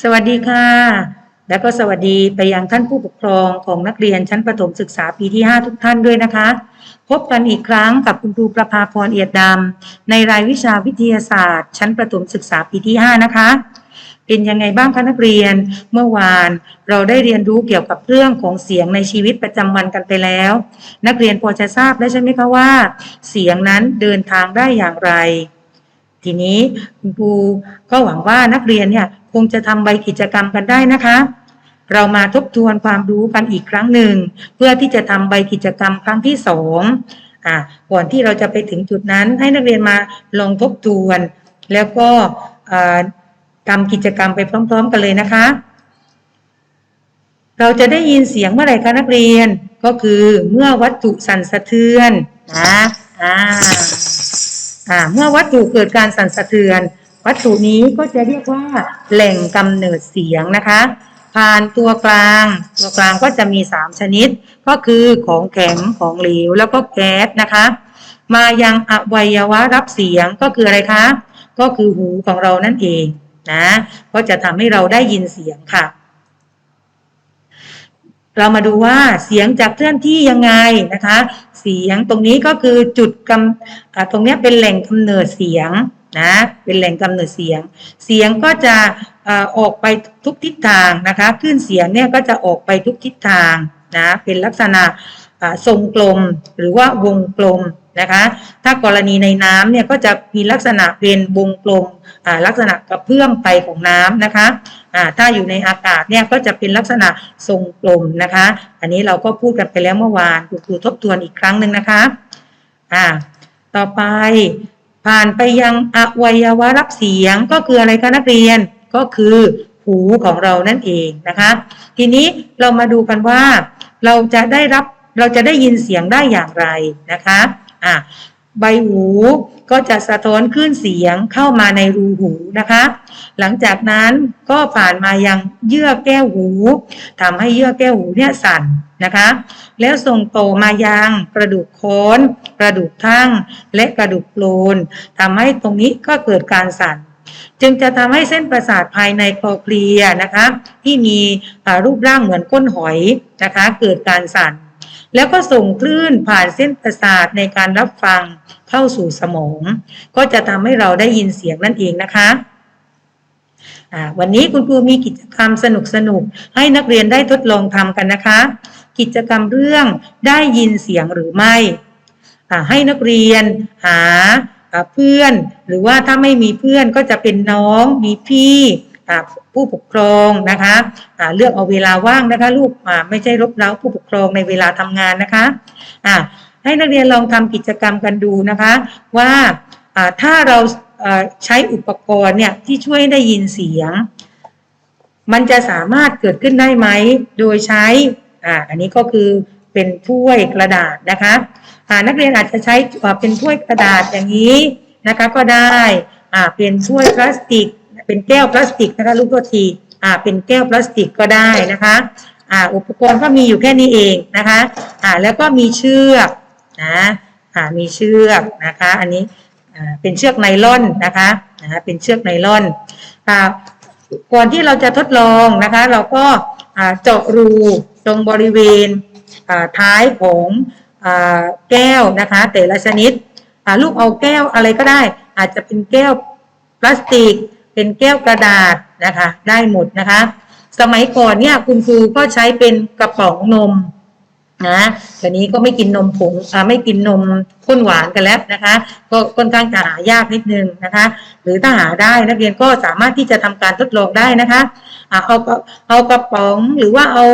สวัสดีค่ะ แล้วก็สวัสดีไปยังท่านผู้ปกครองของนักเรียนชั้นประถมศึกษาปีที่ 5 ทุกท่านด้วยนะคะ พบกันอีกครั้งกับคุณครูประภาพรเอียดดำในรายวิชาวิทยาศาสตร์ ชั้นประถมศึกษาปีที่ 5 นะคะ เป็นยังไงบ้างคะนักเรียน เมื่อวานเราได้เรียนรู้เกี่ยวกับเรื่องของเสียงในชีวิตประจำวันกันไปแล้ว นักเรียนพอจะทราบแล้วใช่ไหมคะว่า เสียงนั้นเดินทางได้อย่างไรทีนี้คุณครูก็หวังว่านักเรียนเนี่ย คงจะทำใบกิจกรรมกันได้นะคะ เรามาทบทวนความรู้กันอีกครั้งหนึ่ง เพื่อที่จะทำใบกิจกรรมครั้งที่สองอ่าก่อนที่เราจะไปถึงจุดนั้นให้นักเรียนมาลองทบทวน แล้วก็ทำกิจกรรมไปพร้อม ๆ กันเลยนะคะ เราจะได้ยินเสียงเมื่อไหร่คะนักเรียนก็คือเมื่อวัตถุสั่นสะเทือนนะอ่าอ่าเมื่อวัตถุเกิดการสั่นสะเทือน วัตถุนี้ก็จะเรียกว่าแหล่งกำเนิดเสียงนะคะผ่านตัวกลาง ตัวกลางก็จะมี 3 ชนิด ก็คือของแข็งของเหลวแล้วก็แก๊สนะคะ มายังอวัยวะรับเสียงก็คืออะไรคะ ก็คือหูของเรานั่นเองนะก็จะทำให้เราได้ยินเสียงค่ะ เรามาดูว่าเสียงจะเคลื่อนที่ยังไงนะคะ เสียงตรงนี้ก็คือจุดกำตรงนี้เป็นแหล่งกำเนิดเสียง นะเป็นแหล่งกำเนิดเสียง เสียงก็จะออกไปทุกทิศทางนะคะคลื่นเสียงเนี่ยก็จะออกไปทุกทิศทางนะเป็นลักษณะทรงกลมหรือว่าวงกลมนะคะ ถ้ากรณีในน้ำเนี่ยก็จะมีลักษณะเป็นวงกลมลักษณะกระเพื่อมไปของน้ำนะคะถ้าอยู่ในอากาศเนี่ยก็จะเป็นลักษณะทรงกลมนะคะ อันนี้เราก็พูดกันไปแล้วเมื่อวานครูทบทวนอีกครั้งหนึ่งนะคะอ่าต่อไป ผ่านไปยังอวัยวะรับเสียงก็คืออะไรคะนักเรียนก็คือหูของเรานั่นเองนะคะ ทีนี้เรามาดูกันว่า เราจะได้รับเราจะได้ยินเสียงได้อย่างไรนะคะอ่า ใบหูก็จะสะท้อนคลื่นเสียงเข้ามาในรูหูนะคะ หลังจากนั้นก็ผ่านมายังเยื่อแก้วหูทำให้เยื่อแก้วหูเนี่ยสั่นนะคะ แล้วส่งต่อมายังกระดูกโคนกระดูกทั่งและกระดูกโคลนทำให้ตรงนี้ก็เกิดการสั่นจึงจะทำให้เส้นประสาทภายในคอเคลียนะคะ ที่มีรูปร่างเหมือนก้นหอยนะคะ เกิดการสั่น แล้วก็ส่งคลื่นผ่านเส้นประสาทในการรับฟังเข้าสู่สมอง ก็จะทำให้เราได้ยินเสียงนั่นเองนะคะวันนี้คุณครูมีกิจกรรมสนุกๆให้นักเรียนได้ทดลองทำกันนะคะ กิจกรรมเรื่องได้ยินเสียงหรือไม่ให้นักเรียนหาเพื่อน หรือว่าถ้าไม่มีเพื่อนก็จะเป็นน้องมีพี่ ผู้ปกครองนะคะเลือกเอาเวลาว่างนะคะ ลูกไม่ใช่รบเร้าผู้ปกครองในเวลาทำงานนะคะให้นักเรียนลองทำกิจกรรมกันดูนะคะ ว่าถ้าเราใช้อุปกรณ์เนี่ยที่ช่วยได้ยินเสียง มันจะสามารถเกิดขึ้นได้ไหมโดยใช้อ่าอันนี้ก็คือเป็นถ้วยกระดาษนะคะอ่านักเรียนอาจจะใช้เป็นถ้วยกระดาษอย่างนี้นะคะ ก็ได้อ่าเป็นถ้วยพลาสติก เป็นแก้วพลาสติกนะคะลูกโทษทีอ่าเป็นแก้วพลาสติกก็ได้นะคะอ่าอุปกรณ์ก็มีอยู่แค่นี้เองนะคะอ่าแล้วก็มีเชือกนะอ่ามีเชือกนะคะ อันนี้อ่าเป็นเชือกไนล่อนนะคะนะเป็นเชือกไนล่อนอ่าก่อนที่เราจะทดลองนะคะ เราก็อ่าเจาะรูตรงบริเวณอ่าท้ายของอ่าแก้วนะคะ แต่ละชนิดอ่าลูกเอาแก้วอะไรก็ได้ อาจจะเป็นแก้วพลาสติก เป็นแก้วกระดาษนะคะ ได้หมดนะคะ สมัยก่อนเนี่ยคุณครูก็ใช้เป็นกระป๋องนมนะตอนนี้ก็ไม่กินนมผงอ่าไม่กินนมข้นหวานกันแล้วนะคะ ก็ค่อนข้างจะหายากนิดนึงนะคะ หรือถ้าหาได้นักเรียนก็สามารถที่จะทำการทดลองได้นะคะอ่าเอากระเอากระป๋องหรือว่าเอา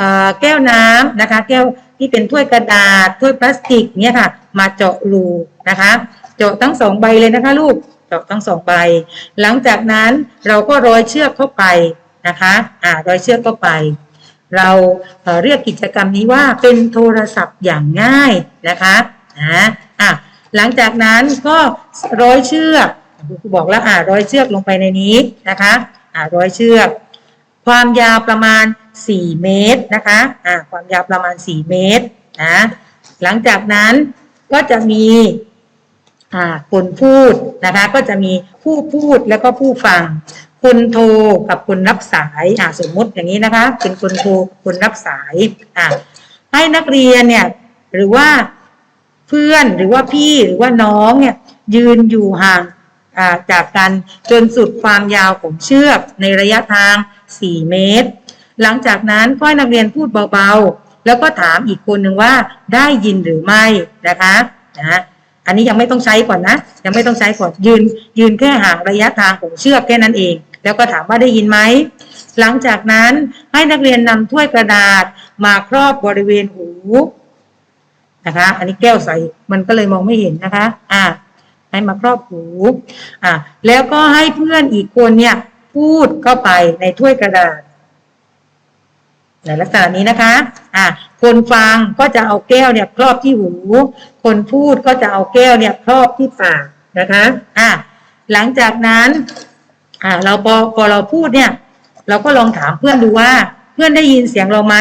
อ่าแก้วน้ำนะคะ แก้วที่เป็นถ้วยกระดาษถ้วยพลาสติกเนี่ยค่ะ มาเจาะรูนะคะ เจาะทั้งสองใบเลยนะคะลูก เจาะทั้งสองใบ หลังจากนั้นเราก็ร้อยเชือกเข้าไปนะคะอ่าร้อยเชือกเข้าไป เราเอ่อเรียกกิจกรรมนี้ว่าเป็นโทรศัพท์อย่างง่ายนะคะนะอะหลังจากนั้นก็ร้อยเชือกครูบอกแล้วอะร้อยเชือกลงไปในนี้นะคะอะร้อยเชือก ความยาวประมาณ 4 เมตรนะคะอะความยาวประมาณ 4 เมตรนะหลังจากนั้นก็จะมี คนพูดนะคะก็จะมีผู้พูดแล้วก็ผู้ฟัง คนโทรกับคนรับสายอ่าสมมติอย่างนี้นะคะ เป็นคนโทรคนรับสายอ่าให้นักเรียนเนี่ยหรือว่าเพื่อนหรือว่าพี่หรือว่าน้องเนี่ยยืนอยู่ห่างอ่าจากกันจนสุดความยาวของเชือกในระยะทาง 4 เมตร หลังจากนั้นก็ให้นักเรียนพูดเบาๆ แล้วก็ถามอีกคนหนึ่งว่าได้ยินหรือไม่นะคะนะ อันนี้ยังไม่ต้องใช้ก่อนนะ ยังไม่ต้องใช้ก่อนยืน ยืนแค่ห่างระยะทางของเชือกแค่นั้นเอง แล้วก็ถามว่าได้ยินไหม หลังจากนั้นให้นักเรียนนำถ้วยกระดาษมาครอบบริเวณหูนะคะ อันนี้แก้วใสมันก็เลยมองไม่เห็นนะคะ อ่าให้มาครอบหู อ่าแล้วก็ให้เพื่อนอีกคนเนี่ย พูดเข้าไปในถ้วยกระดาษในลักษณะนี้นะคะ อ่า คนฟังก็จะเอาแก้วเนี่ยครอบที่หู คนพูดก็จะเอาแก้วเนี่ยครอบที่ปากนะคะอะหลังจากนั้นอ่าเราพอพอเราพูดเนี่ย เราก็ลองถามเพื่อนดูว่า เพื่อนได้ยินเสียงเราไหม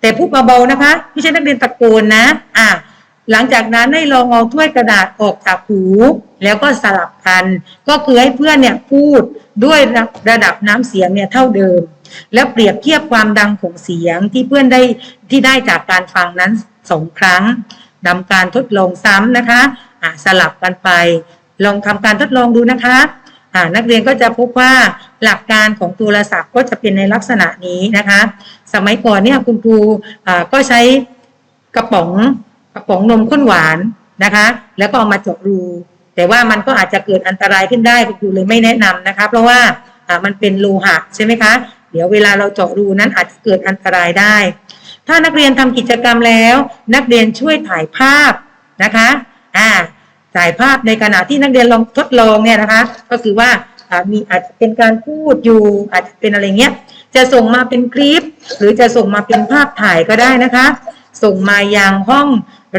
แต่พูดเบาๆนะคะ ไม่ใช่นักเรียนตะโกนนะ อ่า หลังจากนั้นให้ลองเอาถ้วยกระดาษออกจากหูแล้วก็สลับกัน ก็คือให้เพื่อนเนี่ยพูดด้วยระดับน้ำเสียงเนี่ยเท่าเดิม แล้วเปรียบเทียบความดังของเสียงที่เพื่อนได้ที่ได้จากการฟังนั้นสองครั้งนำการทดลองซ้ำนะคะอ่าสลับกันไป ลองทำการทดลองดูนะคะนักเรียนก็จะพบว่าหลักการของโทรศัพท์ก็จะเป็นในลักษณะนี้นะคะ สมัยก่อนเนี่ยคุณครูก็ใช้กระป๋อง ป๋องนมข้นหวานนะคะ แล้วก็เอามาเจาะรู แต่ว่ามันก็อาจจะเกิดอันตรายขึ้นได้คุณครูเลยไม่แนะนำนะคะ เพราะว่าอ่ามันเป็นโลหะใช่ไหมคะ เดี๋ยวเวลาเราเจาะรูนั้นอาจจะเกิดอันตรายได้ ถ้านักเรียนทำกิจกรรมแล้ว นักเรียนช่วยถ่ายภาพนะคะอ่าถ่ายภาพในขณะที่นักเรียนลองทดลองเนี่ยนะคะ ก็คือว่าอ่ามีอาจจะเป็นการพูดอยู่อาจจะเป็นอะไรเงี้ย จะส่งมาเป็นคลิป หรือจะส่งมาเป็นภาพถ่ายก็ได้นะคะ ส่งมายังห้อง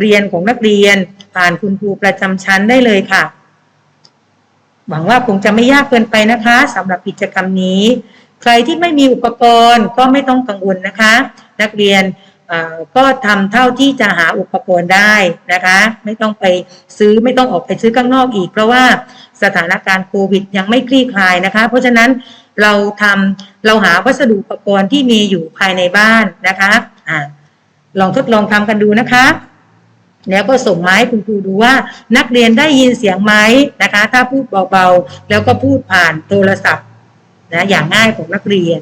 เรียนของนักเรียน ผ่านคุณครูประจำชั้นได้เลยค่ะ หวังว่าคงจะไม่ยากเกินไปนะคะสำหรับกิจกรรมนี้ ใครที่ไม่มีอุปกรณ์ก็ไม่ต้องกังวลนะคะ นักเรียนก็ทำเท่าที่จะหาอุปกรณ์ได้นะคะ ไม่ต้องไปซื้อไม่ต้องออกไปซื้อข้างนอกอีก เพราะว่าสถานการณ์โควิดยังไม่คลี่คลายนะคะ เพราะฉะนั้นเราทำเราหาวัสดุอุปกรณ์ที่มีอยู่ภายในบ้านนะคะอ่าลองทดลองทำกันดูนะคะ แล้วก็ส่งมาให้คุณครูดูว่า นักเรียนได้ยินเสียงไหมนะคะ ถ้าพูดเบาๆ แล้วก็พูดผ่านโทรศัพท์นะอย่างง่ายของนักเรียน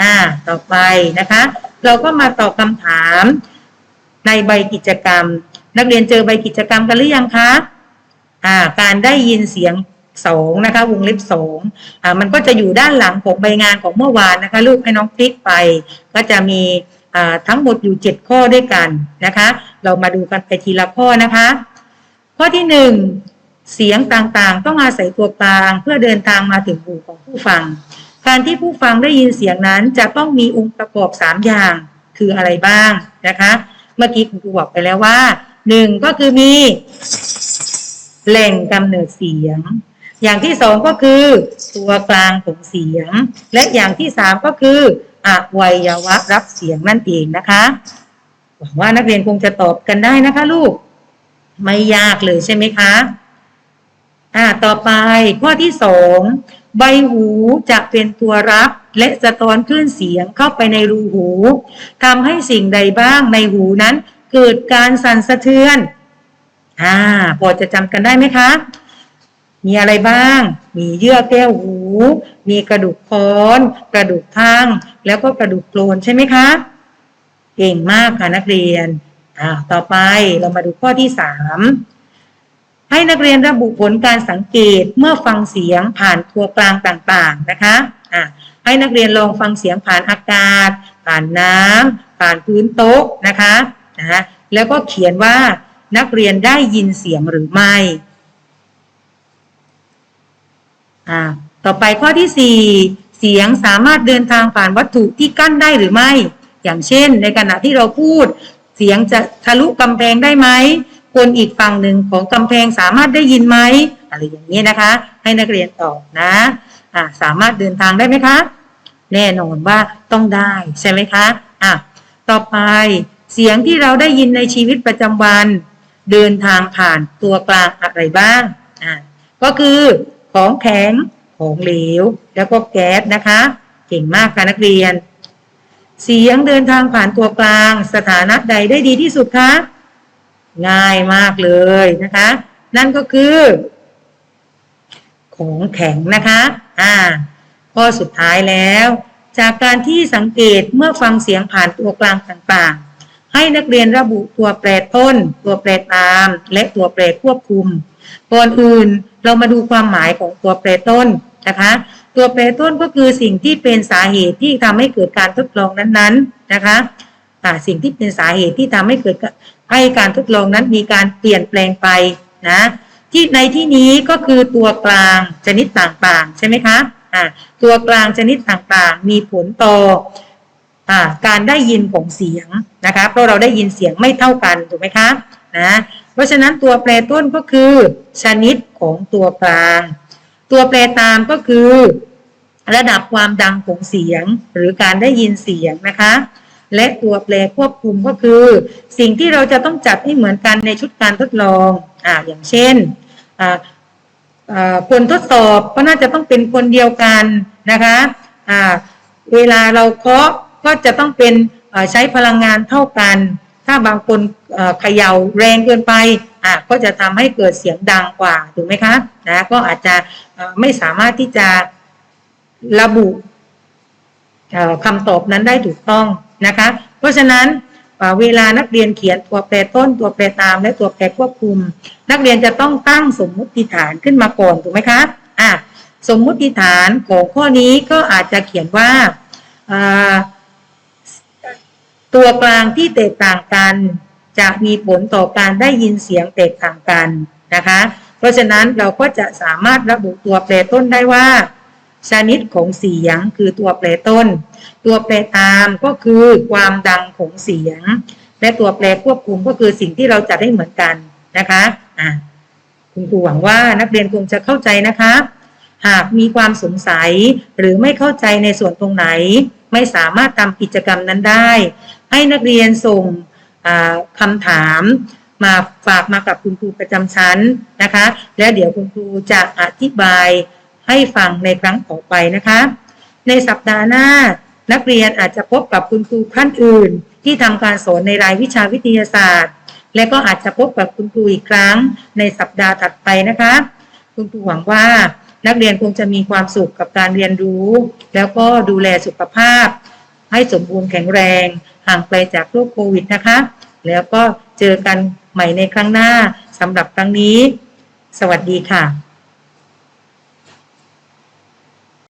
อ่า ต่อไปนะคะ เราก็มาตอบคำถามในใบกิจกรรม นักเรียนเจอใบกิจกรรมกันหรือยังคะอ่า การได้ยินเสียงสองนะคะ วงเล็บสองอ่ามันก็จะอยู่ด้านหลังของใบงานของเมื่อวานนะคะ ลูกให้น้องคลิกไป ก็จะมีอ่าทั้งหมดอยู่เจ็ดข้อด้วยกันนะคะ เรามาดูกันไปทีละข้อนะคะ ข้อที่หนึ่งเสียงต่างๆ ต้องอาศัยตัวกลางเพื่อเดินทางมาถึงหูของผู้ฟัง การที่ผู้ฟังได้ยินเสียงนั้นจะต้องมีองค์ประกอบสามอย่างคืออะไรบ้างนะคะ เมื่อกี้คุณครูบอกไปแล้วว่าหนึ่งก็คือมี แหล่งกำเนิดเสียง อย่างที่สองก็คือตัวกลางของเสียง และอย่างที่สามก็คืออวัยวะรับเสียงนั่นเองนะคะ หวังว่านักเรียนคงจะตอบกันได้นะคะลูก ไม่ยากเลยใช่ไหมคะอ่าต่อไปข้อที่สองใบหูจะเป็นตัวรับและสะท้อนคลื่นเสียงเข้าไปในรูหูทำให้สิ่งใดบ้างในหูนั้น เกิดการสั่นสะเทือน อ่า พอจะจำกันได้ไหมคะ มีอะไรบ้าง มีเยื่อแก้วหู มีกระดูกคอน กระดูกทั้งแล้วก็กระดูกโคลนใช่ไหมคะ เก่งมากค่ะนักเรียน อ่า ต่อไปเรามาดูข้อที่สามให้นักเรียนระบุผลการสังเกตเมื่อฟังเสียงผ่านตัวกลางต่างๆนะคะ อ่าให้นักเรียนลองฟังเสียงผ่านอากาศ ผ่านน้ำผ่านพื้นโต๊ะนะคะนะแล้วก็เขียนว่านักเรียนได้ยินเสียงหรือไม่อ่าต่อไปข้อที่สี่เสียงสามารถเดินทางผ่านวัตถุที่กั้นได้หรือไม่ อย่างเช่น ในขณะที่เราพูด เสียงจะทะลุกำแพงได้ไหมคนอีกฝั่งหนึ่งของกำแพงสามารถได้ยินไหมอะไรอย่างนี้นะคะ ให้นักเรียนตอบนะอ่าสามารถเดินทางได้ไหมคะ แน่นอนว่าต้องได้ใช่ไหมคะอะต่อไปเสียงที่เราได้ยินในชีวิตประจำวัน เดินทางผ่านตัวกลางอะไรบ้างอะก็คือของแข็งของเหลว แล้วก็แก๊สนะคะ เก่งมากค่ะนักเรียน เสียงเดินทางผ่านตัวกลาง สถานะใดได้ดีที่สุดคะง่ายมากเลยนะคะ นั่นก็คือ ของแข็งนะคะอ่าข้อสุดท้ายแล้ว จากการที่สังเกตเมื่อฟังเสียงผ่านตัวกลางต่างๆ ให้นักเรียนระบุตัวแปรต้น ตัวแปรตาม และตัวแปรควบคุมก่อนอื่นเรามาดูความหมายของตัวแปรต้นนะคะ ตัวแปรต้นก็คือสิ่งที่เป็นสาเหตุที่ทำให้เกิดการทดลองนั้นๆนะคะอ่สิ่งที่เป็นสาเหตุที่ทำให้เกิดให้การทดลองนั้นมีการเปลี่ยนแปลงไปนะที่ในที่นี้ก็คือตัวกลางชนิดต่างๆ ใช่ไหมคะอ่าตัวกลางชนิดต่างๆ มีผลต่ออ่าการได้ยินของเสียงนะคะเพราะเราได้ยินเสียงไม่เท่ากันถูกไหมคะนะเพราะฉะนั้นตัวแปรต้นก็คือชนิดของตัวกลาง ตัวแปรตามก็คือ ระดับความดังของเสียงหรือการได้ยินเสียงนะคะ และตัวแปรควบคุมก็คือ สิ่งที่เราจะต้องจัดให้เหมือนกันในชุดการทดลองอ่าอย่างเช่นอ่าคนทดสอบก็น่าจะต้องเป็นคนเดียวกันนะคะอ่าเวลาเราเคาะก็จะต้องเป็นใช้พลังงานเท่ากัน ถ้าบางคนเขย่าแรงเกินไป อะก็จะทำให้เกิดเสียงดังกว่าถูกไหมคะนะก็อาจจะไม่สามารถที่จะระบุเอ่อคำตอบนั้นได้ถูกต้องนะคะ เพราะฉะนั้นเวลานักเรียนเขียนตัวแปรต้นตัวแปรตามและตัวแปรควบคุม นักเรียนจะต้องตั้งสมมุติฐานขึ้นมาก่อนถูกไหมคะอะสมมุติฐานของข้อนี้ก็อาจจะเขียนว่าตัวกลางที่แตกต่างกัน จะมีผลต่อการได้ยินเสียงแตกต่างกันนะคะ เพราะฉะนั้นเราก็จะสามารถระบุตัวแปรต้นได้ว่าชนิดของเสียงคือตัวแปรต้น ตัวแปรตามก็คือความดังของเสียง และตัวแปรควบคุมก็คือสิ่งที่เราจัดให้เหมือนกันนะคะอะคุณครูหวังว่านักเรียนคงจะเข้าใจนะคะ หากมีความสงสัยหรือไม่เข้าใจในส่วนตรงไหน ไม่สามารถทำกิจกรรมนั้นได้ ให้นักเรียนส่ง คำถามมาฝากมากับคุณครูประจำชั้นนะคะ และเดี๋ยวคุณครูจะอธิบายให้ฟังในครั้งต่อไปนะคะ ในสัปดาห์หน้า นักเรียนอาจจะพบกับคุณครูท่านอื่น ที่ทำการสอนในรายวิชาวิทยาศาสตร์ และก็อาจจะพบกับคุณครูอีกครั้ง ในสัปดาห์ถัดไปนะคะ คุณครูหวังว่านักเรียนคงจะมีความสุขกับการเรียนรู้ แล้วก็ดูแลสุขภาพ ให้สมบูรณ์แข็งแรง ห่างไกลจากโรคโควิดนะคะ แล้วก็เจอกันใหม่ในครั้งหน้าสำหรับครั้งนี้ สวัสดีค่ะ